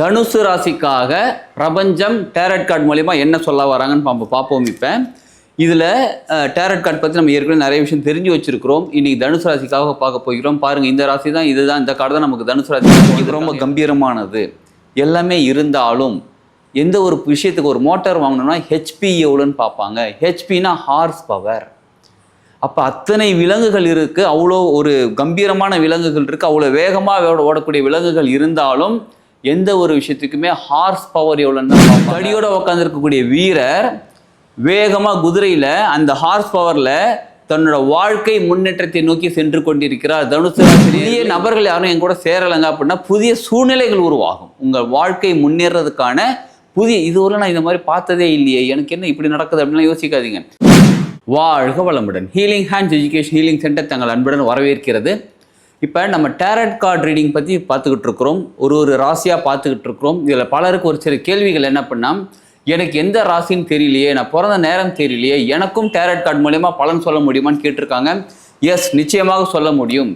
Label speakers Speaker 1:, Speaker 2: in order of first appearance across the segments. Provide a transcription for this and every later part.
Speaker 1: தனுசு ராசிக்காக பிரபஞ்சம் tarot card மூலிமா என்ன சொல்ல வராங்கன்னு நம்ம பார்ப்போம் இப்போ. இதில் டேரட் கார்டு பற்றி நம்ம ஏற்கனவே நிறைய விஷயம் தெரிஞ்சு வச்சிருக்கிறோம். இன்றைக்கி தனுசு ராசிக்காக பார்க்க போகிறோம். பாருங்கள் இந்த ராசி தான் இதுதான் இந்த கார்டு தான் நமக்கு தனுசு ராசி இது ரொம்ப கம்பீரமானது. எல்லாமே இருந்தாலும் எந்த ஒரு விஷயத்துக்கு ஒரு மோட்டார் வாங்கணும்னா ஹெச்பி எவ்வளோன்னு பார்ப்பாங்க. ஹெச்பினா ஹார்ஸ் பவர் அப்போ அத்தனை விலங்குகள் இருக்குது அவ்வளோ ஒரு கம்பீரமான விலங்குகள் இருக்குது அவ்வளோ வேகமாக ஓடக்கூடிய விலங்குகள் இருந்தாலும் எந்த ஒரு விஷயத்துக்குமே ஹார்ஸ் பவர் எவ்வளோன்னு. அடியோட உட்காந்துருக்கக்கூடிய வீரர் வேகமாக குதிரையில் அந்த ஹார்ஸ் பவரில் தன்னோட வாழ்க்கை முன்னேற்றத்தை நோக்கி சென்று கொண்டிருக்கிறார். தனுசு புதிய நபர்கள் யாரும் என் கூட சேரலைங்க அப்படின்னா புதிய சூழ்நிலைகள் உருவாகும். உங்கள் வாழ்க்கை முன்னேறதுக்கான புதிய இதுவரை நான் இந்த மாதிரி பார்த்ததே இல்லையே. எனக்கு என்ன இப்படி நடக்குது அப்படின்லாம் யோசிக்காதீங்க. வாழ்க வளமுடன். Healing hands education healing centre தங்கள் அன்புடன் வரவேற்கிறது. இப்போ நம்ம டேரட் கார்டு ரீடிங் பற்றி பார்த்துக்கிட்டு இருக்கிறோம் ஒரு ஒரு ராசியாக பார்த்துக்கிட்டு இருக்கிறோம் இதில் பலருக்கு ஒரு சில கேள்விகள் என்ன பண்ணால் எனக்கு எந்த ராசின்னு தெரியலையே நான் பிறந்த நேரம் தெரியலையே எனக்கும் டேரட் கார்டு மூலயமா பலன் சொல்ல முடியுமான்னு கேட்டிருக்காங்க. எஸ் நிச்சயமாக சொல்ல முடியும்.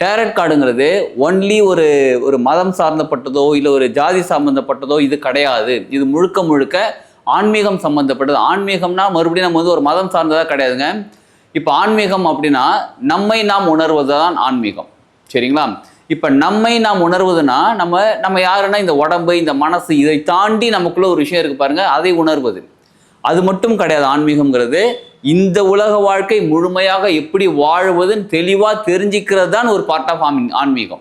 Speaker 1: டேரட் கார்டுங்கிறது ஒன்லி ஒரு ஒரு மதம் சார்ந்தப்பட்டதோ இல்லை ஒரு ஜாதி சம்மந்தப்பட்டதோ இது கிடையாது. இது முழுக்க முழுக்க ஆன்மீகம் சம்மந்தப்பட்டது ஆன்மீகம்னா மறுபடியும் நம்ம வந்து ஒரு மதம் சார்ந்ததாக கிடையாதுங்க. இப்போ ஆன்மீகம் அப்படின்னா நம்மை நாம் உணர்வது தான் ஆன்மீகம். சரிங்களா? இப்போ நம்மை நாம் உணர்வதுனா நம்ம நம்ம யாருன்னா இந்த உடம்பு இந்த மனசு இதை தாண்டி நமக்குள்ள ஒரு விஷயம் இருக்கு பாருங்க அதை உணர்வது. அது மட்டும் கிடையாது ஆன்மீகம்ங்கிறது. இந்த உலக வாழ்க்கை முழுமையாக எப்படி வாழ்வதுன்னு தெளிவாக தெரிஞ்சுக்கிறது தான் ஒரு பார்ட் ஆஃப் ஆன்மீகம்.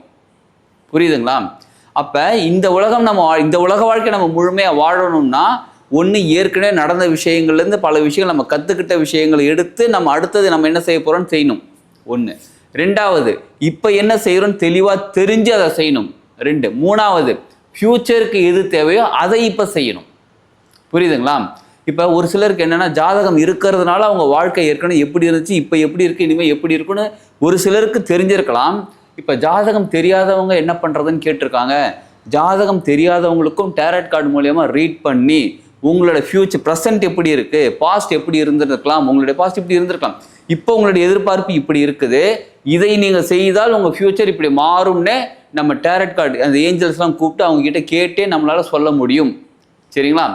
Speaker 1: புரியுதுங்களா? அப்போ இந்த உலகம் நம்ம வா- இந்த உலக வாழ்க்கை நம்ம முழுமையாக வாழணும்னா ஒன்று ஏற்கனவே நடந்த விஷயங்கள்லேருந்து பல விஷயங்கள் நம்ம கற்றுக்கிட்ட விஷயங்களை எடுத்து நம்ம அடுத்தது நம்ம என்ன செய்ய போகிறோம்னு செய்யணும். ஒன்று ரெண்டாவது இப்போ என்ன செய்கிறோம்னு தெளிவாக தெரிஞ்சு அதை செய்யணும். ரெண்டு மூணாவது ஃப்யூச்சருக்கு எது தேவையோ அதை இப்போ செய்யணும். புரியுதுங்களா? இப்போ ஒரு சிலருக்கு என்னென்னா ஜாதகம் இருக்கிறதுனால அவங்க வாழ்க்கை ஏற்கனவே எப்படி இருந்துச்சு இப்போ எப்படி இருக்குது இனிமேல் எப்படி இருக்குன்னு ஒரு சிலருக்கு தெரிஞ்சிருக்கலாம். இப்போ ஜாதகம் தெரியாதவங்க என்ன பண்ணுறதுன்னு கேட்டிருக்காங்க. ஜாதகம் தெரியாதவங்களுக்கும் டேரட் கார்டு மூலயமா ரீட் பண்ணி உங்களோட ஃப்யூச்சர் ப்ரெசன்ட் எப்படி இருக்குது பாஸ்ட் எப்படி இருந்திருக்கலாம் உங்களுடைய பாஸ்ட் எப்படி இருந்திருக்கலாம். இப்போ உங்களுடைய எதிர்பார்ப்பு இப்படி இருக்குது. இதை நீங்கள் செய்தால் உங்கள் ஃபியூச்சர் இப்படி மாறும்னு நம்ம டேரட் கார்டு அந்த ஏஞ்சல்ஸ்லாம் கூப்பிட்டு அவங்ககிட்ட கேட்டே நம்மளால் சொல்ல முடியும். சரிங்களா?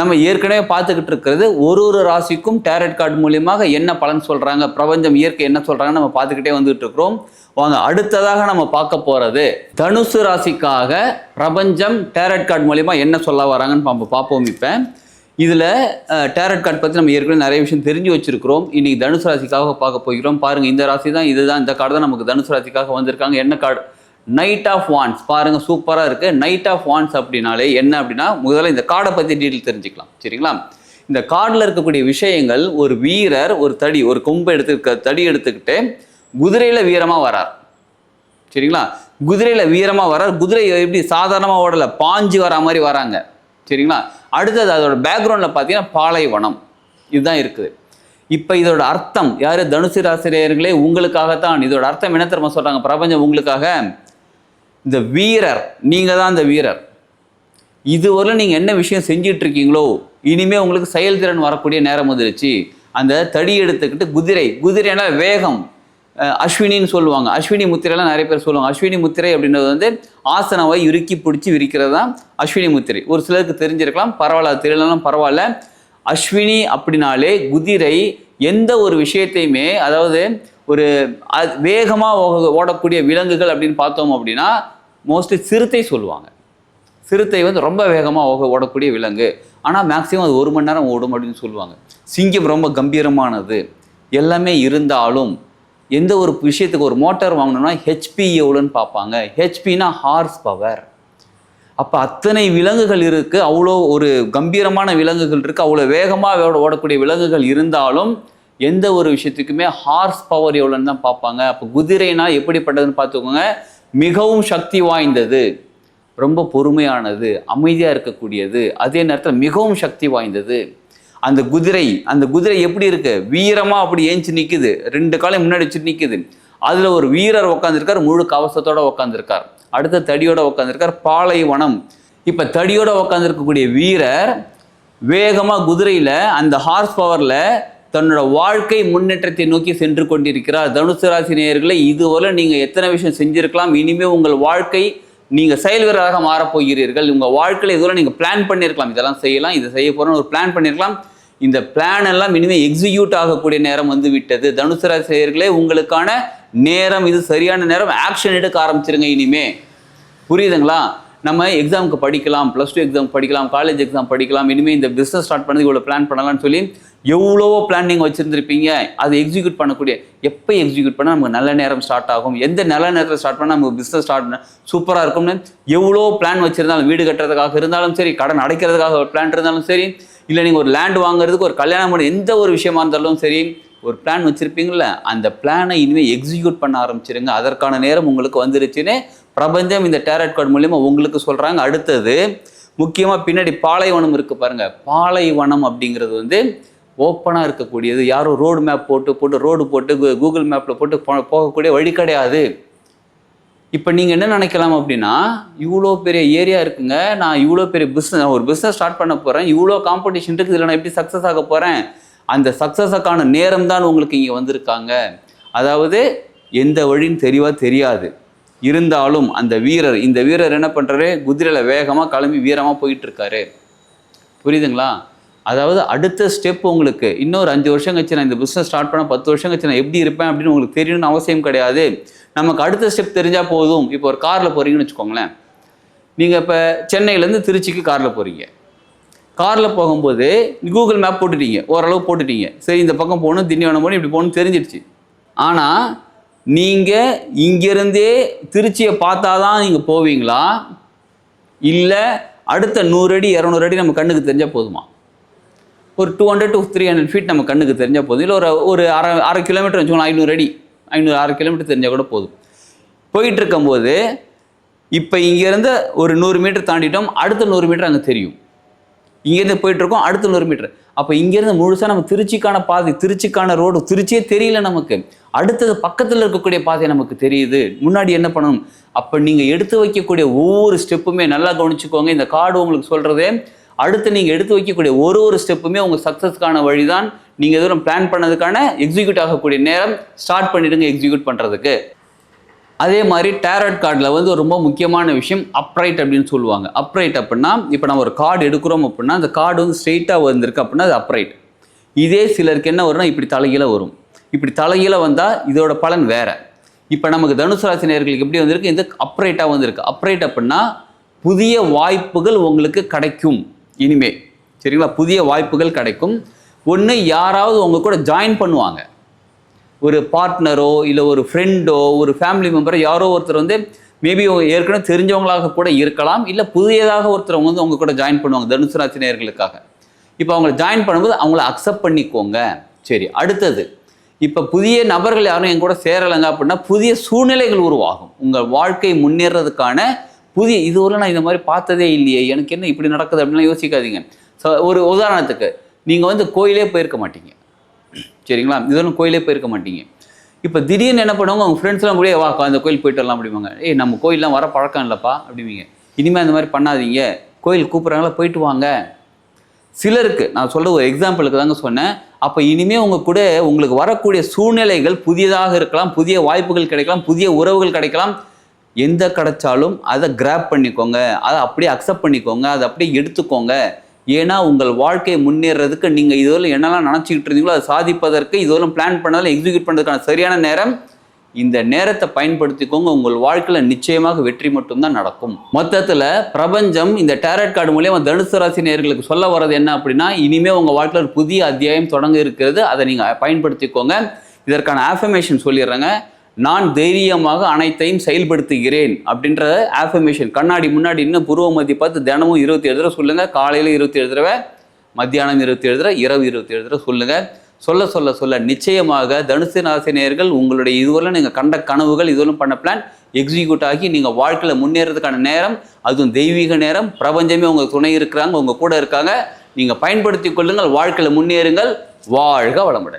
Speaker 1: நம்ம ஏற்கனவே பார்த்துக்கிட்டு இருக்கிறது ஒரு ஒரு ராசிக்கும் டேரட் கார்டு மூலியமாக என்ன பலன் சொல்கிறாங்க பிரபஞ்சம் இயற்கை என்ன சொல்கிறாங்கன்னு நம்ம பார்த்துக்கிட்டே வந்துட்டு இருக்கிறோம். வாங்க அடுத்ததாக நம்ம பார்க்க போகிறது தனுசு ராசிக்காக பிரபஞ்சம் டேரட் கார்டு மூலியமாக என்ன சொல்ல வராங்கன்னு நம்ம பார்ப்போம் இப்போ. இதில் டேரட் கார்டு பற்றி நம்ம ஏற்கனவே நிறைய விஷயம் தெரிஞ்சு வச்சிருக்கிறோம். இன்னைக்கு தனுசு ராசிக்காக பார்க்க போகிறோம். பாருங்க இந்த ராசி தான் இதுதான். இந்த கார்டு தான் நமக்கு தனுசு ராசிக்காக வந்திருக்காங்க. என்ன கார்டு நைட் ஆஃப் வான்ஸ் பாருங்க சூப்பராக இருக்கு. நைட் ஆஃப் வான்ஸ் அப்படின்னாலே என்ன அப்படின்னா முதல்ல இந்த கார்டை பற்றி டீட்டெயில் தெரிஞ்சுக்கலாம். சரிங்களா? இந்த கார்டில் இருக்கக்கூடிய விஷயங்கள் ஒரு வீரர் ஒரு தடி ஒரு கொம்பை எடுத்துக்க தடி எடுத்துக்கிட்டு குதிரையில் வீரமாக வரார். சரிங்களா? குதிரையில் வீரமாக வரார். குதிரை எப்படி சாதாரணமாக ஓடலை பாஞ்சு வரா மாதிரி வராங்க. சரிங்களா? அடுத்தது அதோட பேக்ரவுண்டில் பார்த்தீங்கன்னா பாலைவனம். இதுதான் இருக்குது. இப்போ இதோட அர்த்தம் யார்? தனுசு ராசிரியர்களே உங்களுக்காகத்தான். இதோட அர்த்தம் என்ன திரும்ப சொல்கிறாங்க பிரபஞ்சம் உங்களுக்காக. இந்த வீரர் நீங்கள் தான் இந்த வீரர். இதுவரை நீங்கள் என்ன விஷயம் செஞ்சிட்டு இருக்கீங்களோ உங்களுக்கு செயல்திறன் வரக்கூடிய நேரம் வந்துருச்சு. அந்த தடி எடுத்துக்கிட்டு குதிரை குதிரைனா வேகம். அஸ்வினின்னு சொல்லுவாங்க. அஸ்வினி முத்திரைலாம் நிறைய பேர் சொல்லுவாங்க. அஸ்வினி முத்திரை அப்படின்றது வந்து ஆசனவை இறுக்கி பிடிச்சி விரிக்கிறது தான் அஸ்வினி முத்திரை. ஒரு சிலருக்கு தெரிஞ்சிருக்கலாம். பரவாயில்ல தெரியலனாலும் பரவாயில்ல. அஸ்வினி அப்படின்னாலே குதிரை எந்த ஒரு விஷயத்தையுமே அதாவது ஒரு வேகமாக ஓடக்கூடிய விலங்குகள் அப்படின்னு பார்த்தோம் அப்படின்னா மோஸ்ட்லி சிறுத்தை சொல்லுவாங்க. சிறுத்தை வந்து ரொம்ப வேகமாக ஓக ஓடக்கூடிய விலங்கு. ஆனால் மேக்ஸிமம் அது ஒரு மணி நேரம் ஓடும் அப்படின்னு சொல்லுவாங்க. சிங்கம் ரொம்ப கம்பீரமானது. எல்லாமே இருந்தாலும் எந்த ஒரு விஷயத்துக்கு ஒரு மோட்டார் வாங்கணும்னா ஹெச்பி எவ்வளோன்னு பார்ப்பாங்க. ஹெச்பினா ஹார்ஸ் பவர் அப்போ அத்தனை விலங்குகள் இருக்குது அவ்வளோ ஒரு கம்பீரமான விலங்குகள் இருக்குது அவ்வளோ வேகமாக ஓடக்கூடிய விலங்குகள் இருந்தாலும் எந்த ஒரு விஷயத்துக்குமே ஹார்ஸ் பவர் எவ்வளோன்னு தான் பார்ப்பாங்க. அப்போ குதிரைனா எப்படிப்பட்டதுன்னு பார்த்துக்கோங்க. மிகவும் சக்தி வாய்ந்தது. ரொம்ப பொறுமையானது அமைதியாக இருக்கக்கூடியது. அதே நேரத்தில் மிகவும் சக்தி வாய்ந்தது. அந்த குதிரை அந்த குதிரை எப்படி இருக்கு? வீரமாக அப்படி ஏஞ்சி நிற்குது ரெண்டு காலையும் முன்னாடி வச்சு நிற்குது அதில் ஒரு வீரர் உட்காந்துருக்கார் முழு கவசத்தோட உட்காந்துருக்கார் அடுத்த தடியோட உட்காந்துருக்கார் பாலைவனம். இப்போ தடியோட உட்காந்துருக்கக்கூடிய வீரர் வேகமாக குதிரையில் அந்த ஹார்ஸ் பவரில் தன்னோட வாழ்க்கை முன்னேற்றத்தை நோக்கி சென்று கொண்டிருக்கிறார். தனுசு ராசி நேயர்களை இதுவரை நீங்கள் எத்தனை விஷயம் செஞ்சிருக்கலாம். இனிமே உங்கள் வாழ்க்கை நீங்கள் செயல் வீரராக மாறப்போகிறீர்கள் உங்கள் வாழ்க்கையில் இதுவரை நீங்கள் பிளான் பண்ணியிருக்கலாம் இதெல்லாம் செய்யலாம் இதை செய்ய போகிறோம்னு ஒரு பிளான் பண்ணியிருக்கலாம் இந்த பிளான் எல்லாம் இனிமேல் எக்ஸிக்யூட் ஆகக்கூடிய நேரம் வந்து விட்டது. தனுசு ராசி உங்களுக்கான நேரம் இது சரியான நேரம் ஆக்ஷன் எடுக்க ஆரம்பிச்சிருங்க இனிமே. புரியுதுங்களா? நம்ம எக்ஸாமுக்கு படிக்கலாம் ப்ளஸ் டூ எக்ஸாம் படிக்கலாம் காலேஜ் எக்ஸாம் படிக்கலாம் இனிமேல் இந்த பிஸ்னஸ் ஸ்டார்ட் பண்ணது இவ்வளோ பிளான் பண்ணலாம்னு சொல்லி எவ்வளவோ பிளான் நீங்கள் வச்சுருந்துருப்பீங்க. அதை எக்ஸிக்யூட் பண்ணக்கூடிய எப்போ எக்ஸிக்யூட் பண்ணால் நமக்கு நல்ல நேரம் ஸ்டார்ட் ஆகும். எந்த நல்ல நேரத்தில் ஸ்டார்ட் பண்ணால் நமக்கு பிஸ்னஸ் ஸ்டார்ட் பண்ண சூப்பராக இருக்கும்னு எவ்வளோ பிளான் வச்சுருந்தாலும் வீடு கட்டுறதுக்காக இருந்தாலும் சரி கடன் அடைக்கிறதுக்காக ஒரு பிளான் இருந்தாலும் சரி இல்லை நீங்கள் ஒரு லேண்ட் வாங்குறதுக்கு ஒரு கல்யாணம் பண்ண எந்த ஒரு விஷயமா இருந்தாலும் சரி ஒரு பிளான் வச்சுருப்பீங்கள அந்த பிளானை இனிமேல் எக்ஸிக்யூட் பண்ண ஆரம்பிச்சிருங்க. அதற்கான நேரம் உங்களுக்கு வந்துருச்சுன்னு பிரபஞ்சம் இந்த டேரட் கார்டு மூலிமா உங்களுக்கு சொல்கிறாங்க அடுத்தது முக்கியமாக பின்னாடி பாலைவனம் இருக்குது பாருங்கள் பாலைவனம் அப்படிங்கிறது வந்து ஓப்பனாக இருக்கக்கூடியது. யாரும் ரோடு மேப் போட்டு போட்டு ரோடு போட்டு கூ- கூகுள் மேப்பில் போட்டு போகக்கூடிய வழி கிடையாது. இப்போ நீங்கள் என்ன நினைக்கலாம் அப்படின்னா இவ்வளோ பெரிய ஏரியா இருக்குங்க நான் இவ்வளோ பெரிய பிஸ்னஸ் ஒரு பிஸ்னஸ் ஸ்டார்ட் பண்ண போகிறேன் இவ்வளோ காம்படிஷன் இருக்குது இதில் நான் எப்படி சக்ஸஸ் ஆக போகிறேன் அந்த சக்ஸஸுக்கான நேரம் தான் உங்களுக்கு இங்கே வந்திருக்காங்க. அதாவது எந்த வழின்னு தெளிவாக தெரியாது. இருந்தாலும் அந்த வீரர் இந்த வீரர் என்ன பண்ணுறாரு குதிரையில் வேகமாக கிளம்பி வீரமாக போயிட்டு இருக்காரு. புரியுதுங்களா? அதாவது அடுத்த ஸ்டெப் உங்களுக்கு இன்னொரு அஞ்சு வருஷம் கழிச்சு நான் இந்த பிஸ்னஸ் ஸ்டார்ட் பண்ண பத்து வருஷம் கழிச்சு நான் எப்படி இருப்பேன் அப்படின்னு உங்களுக்கு தெரியணும்னு அவசியம் கிடையாது. நமக்கு அடுத்த ஸ்டெப் தெரிஞ்சால் போதும். இப்போ ஒரு காரில் போகிறீங்கன்னு வச்சுக்கோங்களேன். நீங்கள் இப்போ சென்னையிலேருந்து திருச்சிக்கு காரில் போகிறீங்க காரில் போகும்போது கூகுள் மேப் போட்டுட்டீங்க. ஓரளவு போட்டுட்டீங்க. சரி இந்த பக்கம் போகணும் திண்டிவனம் போகணும் இப்படி போகணும் தெரிஞ்சிடுச்சு. ஆனால் நீங்கள் இங்கேருந்தே திருச்சியை பார்த்தா தான் நீங்கள் போவீங்களா? இல்லை அடுத்த நூறு அடி இரநூறு அடி நம்ம கண்ணுக்கு தெரிஞ்சால் போதுமா? ஒரு two hundred to three hundred feet நம்ம கண்ணுக்கு தெரிஞ்சால் போதும். இல்லை ஒரு ஒரு அரை அரை கிலோமீட்டர் வச்சுக்கோங்களேன் ஐநூறு அடி ஐநூறு அரை கிலோமீட்டர் தெரிஞ்சால் கூட போதும். போயிட்டு இருக்கும்போது இப்போ இங்கேருந்து ஒரு நூறு மீட்டர் தாண்டிட்டோம் அடுத்த நூறு மீட்டர் அங்கே தெரியும். இங்கேருந்து போயிட்டுருக்கோம் அடுத்த நூறு மீட்டர் அப்போ இங்கேருந்து முழுசாக நம்ம திருச்சிக்கான பாதை திருச்சிக்கான ரோடு திருச்சியே தெரியல நமக்கு. அடுத்தது பக்கத்தில் இருக்கக்கூடிய பாதை நமக்கு தெரியுது. முன்னாடி என்ன பண்ணணும்? அப்போ நீங்கள் எடுத்து வைக்கக்கூடிய ஒவ்வொரு ஸ்டெப்புமே நல்லா கவனிச்சுக்கோங்க. இந்த கார்டு உங்களுக்கு சொல்கிறதே அடுத்து நீங்கள் எடுத்து வைக்கக்கூடிய ஒரு ஒரு ஸ்டெப்புமே உங்கள் சக்ஸஸ்க்கான வழி தான் நீங்கள் எதுவும் பிளான் பண்ணதுக்கான எக்ஸிக்யூட் ஆகக்கூடிய நேரம் ஸ்டார்ட் பண்ணிடுங்க எக்ஸிக்யூட் பண்ணுறதுக்கு அதே மாதிரி டேரட் கார்டில் வந்து ரொம்ப முக்கியமான விஷயம் அப்ரைட் அப்படின்னு சொல்லுவாங்க. அப்ரைட் அப்படின்னா இப்போ நம்ம ஒரு கார்டு எடுக்கிறோம் அப்படின்னா அந்த கார்டு வந்து ஸ்ட்ரெயிட்டாக வந்திருக்கு அப்படின்னா அது அப்ரைட் இதே சிலருக்கு என்ன வரும்னா இப்படி தலைகீழ வரும். இப்படி தலைகீழ வந்தால் இதோட பலன் வேறு. இப்போ நமக்கு தனுசு ராசி நேர்களுக்கு எப்படி வந்திருக்கு? இது அப்ரைட்டாக வந்திருக்கு. அப்ரைட் அப்படின்னா புதிய வாய்ப்புகள் உங்களுக்கு கிடைக்கும். இனிமே சரிங்களா? புதிய வாய்ப்புகள் கிடைக்கும். ஒன்று யாராவது உங்கள் கூட ஜாயின் பண்ணுவாங்க. ஒரு பார்ட்னரோ இல்லை ஒரு ஃப்ரெண்டோ ஒரு ஃபேமிலி மெம்பரோ யாரோ ஒருத்தர் வந்து மேபி ஏற்கனவே தெரிஞ்சவங்களாக கூட இருக்கலாம் இல்லை புதியதாக ஒருத்தர் அவங்க வந்து அவங்க கூட ஜாயின் பண்ணுவாங்க தனுசு ராசி நேர்களுக்காக இப்போ அவங்கள ஜாயின் பண்ணும்போது அவங்கள அக்செப்ட் பண்ணிக்கோங்க. சரி அடுத்தது. இப்போ புதிய நபர்கள் யாரும் என் கூட சேரலைங்க அப்படின்னா புதிய சூழ்நிலைகள் உருவாகும். உங்கள் வாழ்க்கை முன்னேறதுக்கான புதிய இதுவரை நான் இந்த மாதிரி பார்த்ததே இல்லையே எனக்கு என்ன இப்படி நடக்குது அப்படின்லாம் யோசிக்காதீங்க. ஸோ ஒரு உதாரணத்துக்கு நீங்கள் வந்து கோயிலே போயிருக்க மாட்டீங்க. சரிங்களா? இதெல்லாம் கோயிலே போயிருக்க மாட்டீங்க. இப்போ திடீர்னு என்ன பண்ணுவாங்க அவங்க ஃப்ரெண்ட்ஸ்லாம் கூட வா அந்த கோயில் போயிட்டு வரலாம் அப்படிம்பாங்க. ஏய் நம்ம கோயிலெலாம் வர பழக்கம் இல்லைப்பா அப்படிவீங்க இனிமேல் அந்த மாதிரி பண்ணாதீங்க. கோயில் கூப்பிட்றாங்களா போயிட்டு வாங்க. சிலருக்கு நான் சொல்கிற ஒரு எக்ஸாம்பிளுக்கு தாங்க சொன்னேன். அப்போ இனிமேல் உங்கள் கூட உங்களுக்கு வரக்கூடிய சூழ்நிலைகள் புதியதாக இருக்கலாம் புதிய வாய்ப்புகள் கிடைக்கலாம் புதிய உறவுகள் கிடைக்கலாம். எந்த கிடைச்சாலும் அதை கிராப் பண்ணிக்கோங்க. அதை அப்படியே அக்செப்ட் பண்ணிக்கோங்க. அதை அப்படியே எடுத்துக்கோங்க. ஏன்னா உங்கள் வாழ்க்கை முன்னேறதுக்கு நீங்கள் இதுவரை என்னெல்லாம் நினச்சிக்கிட்டு இருந்தீங்களோ அதை சாதிப்பதற்கு இதுவரை பிளான் பண்ணதில் எக்ஸிக்யூட் பண்ணுறதுக்கான சரியான நேரம் இந்த நேரத்தை பயன்படுத்திக்கோங்க. உங்கள் வாழ்க்கையில் நிச்சயமாக வெற்றி மட்டும்தான் நடக்கும். மொத்தத்தில் பிரபஞ்சம் இந்த டேரட் கார்டு மூலியமாக தனுசு ராசி நேர்களுக்கு சொல்ல வர்றது என்ன அப்படின்னா இனிமே உங்கள் வாழ்க்கையில் ஒரு புதிய அத்தியாயம் தொடங்க இருக்கிறது. அதை நீங்கள் பயன்படுத்திக்கோங்க. இதற்கான ஆஃபர்மேஷன் சொல்லிடுறேங்க. நான் தைரியமாக அனைத்தையும் செயல்படுத்துகிறேன் அப்படின்ற ஆஃபர்மேஷன் கண்ணாடி முன்னாடி இன்னும் புருவ மத்தி பார்த்து தினமும் இருபத்தி ஏழு தடவை சொல்லுங்கள் காலையில் இருபத்தி ஏழு தடவை மத்தியானம் இருபத்தி ஏழு தடவை இரவு இருபத்தி ஏழு தடவை சொல்லுங்கள் சொல்ல சொல்ல சொல்ல நிச்சயமாக தனுசு ராசினியர்கள் உங்களுடைய இதுவரை நீங்கள் கண்ட கனவுகள் இதுவரை பண்ண பிளான் எக்ஸிக்யூட் ஆகி நீங்கள் வாழ்க்கையில் முன்னேறதுக்கான நேரம் அதுவும் தெய்வீக நேரம். பிரபஞ்சமே உங்கள் துணை இருக்கிறாங்க உங்கள் கூட இருக்காங்க. நீங்கள் பயன்படுத்தி கொள்ளுங்கள் வாழ்க்கையில் முன்னேறுங்கள். வாழ்க வளமுடன்.